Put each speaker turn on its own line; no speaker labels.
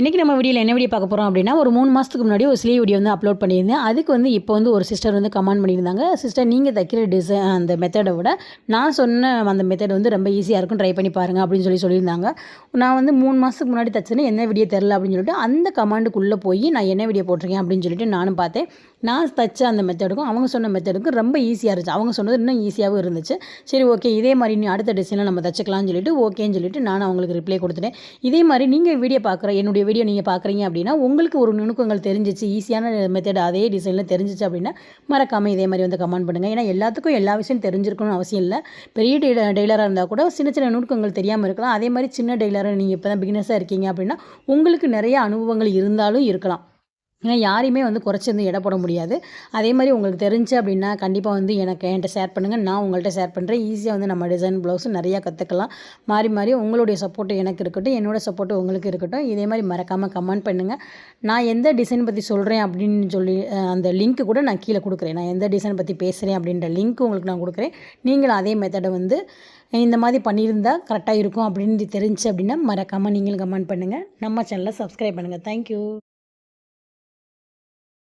இன்றைக்கி நம்ம வீடியோவில் என்ன வீடியோ பார்க்க போகிறோம் அப்படின்னா ஒரு மூணு மாதத்துக்கு முன்னாடி ஒரு ஸ்லீவ் வீடியோ வந்து அப்லோட் பண்ணியிருந்தேன். அதுக்கு வந்து இப்போ வந்து ஒரு சிஸ்டர் வந்து கமெண்ட் பண்ணியிருந்தாங்க. சிஸ்டர் நீங்கள் தைக்கிற டிசைன் அந்த மெத்தடை விட நான் சொன்ன அந்த மெத்தட் வந்து ரொம்ப ஈஸியாக இருக்கும். ட்ரை பண்ணி பாருங்கள் அப்படின்னு சொல்லி சொல்லியிருந்தாங்க. நான் வந்து மூணு மாதத்துக்கு முன்னாடி தைச்சேன்னு என்ன வீடியோ தெரில அப்படின்னு சொல்லிட்டு அந்த கமாண்டுக்குள்ளே போய் நான் என்ன வீடியோ போட்டிருக்கேன் அப்படின்னு சொல்லிட்டு நானும் பார்த்தேன். நான் தைச்ச அந்த மெத்தடுக்கும் அவங்க சொன்ன மெத்தடுக்கும் ரொம்ப ஈஸியாக இருந்துச்சு. அவங்க சொன்னது இன்னும் ஈஸியாகவும் இருந்துச்சு. சரி ஓகே இதே மாதிரி நீ அடுத்த டிசைனில் நம்ம தைச்சிக்கலாம்னு சொல்லிட்டு ஓகேன்னு சொல்லிட்டு நான் அவங்களுக்கு ரிப்ளை கொடுத்துட்டேன். இதே மாதிரி நீங்கள் வீடியோ பார்க்குற என்னுடைய வீடியோ நீங்கள் பார்க்குறீங்க அப்படின்னா உங்களுக்கு ஒரு நுணுக்கங்கள் தெரிஞ்சிச்சு ஈஸியான மெத்தட் அதே டிசைனில் தெரிஞ்சிச்சு அப்படின்னா மறக்காமல் இதே மாதிரி வந்து கமெண்ட் பண்ணுங்கள் ஏன்னா எல்லாத்துக்கும் எல்லா விஷயம் தெரிஞ்சிருக்கணும்னு அவசியம் இல்லை. பெரிய டெய்லராக இருந்தால் கூட சின்ன சின்ன நுணுக்கங்கள் தெரியாமல் இருக்கலாம். அதே மாதிரி சின்ன டெய்லராக நீங்கள் இப்போ தான் பிகினஸாக இருக்கீங்க அப்படின்னா உங்களுக்கு நிறைய அனுபவங்கள் இருந்தாலும் இருக்கலாம். ஏன்னா யாரையுமே வந்து குறைச்சி வந்து எடை போட முடியாது. அதே மாதிரி உங்களுக்கு தெரிஞ்சு அப்படின்னா கண்டிப்பாக வந்து எனக்கு என்கிட்ட ஷேர் பண்ணுங்கள் நான் உங்கள்கிட்ட ஷேர் பண்ணுறேன் ஈஸியாக வந்து நம்ம டிசைன் ப்ளவுஸ் நிறையா கற்றுக்கலாம் மாறி மாறி உங்களுடைய சப்போர்ட்டு எனக்கு இருக்கட்டும். என்னோடய சப்போர்ட்டு உங்களுக்கு இருக்கட்டும். இதே மாதிரி மறக்காமல் கமெண்ட் பண்ணுங்கள் நான் எந்த டிசைன் பற்றி சொல்கிறேன் அப்படின்னு சொல்லி அந்த லிங்க்கு கூட நான் கீழே கொடுக்குறேன். நான் எந்த டிசைன் பற்றி பேசுகிறேன் அப்படின்ற லிங்க் உங்களுக்கு நான் கொடுக்குறேன். நீங்களும் அதே மெத்தடை வந்து இந்த மாதிரி பண்ணியிருந்தால் கரெக்டாக இருக்கும் அப்படின்னு தெரிஞ்சு அப்படின்னா மறக்காமல் நீங்களும் கமெண்ட் பண்ணுங்கள் நம்ம சேனலை சப்ஸ்கிரைப் பண்ணுங்கள் தேங்க்யூ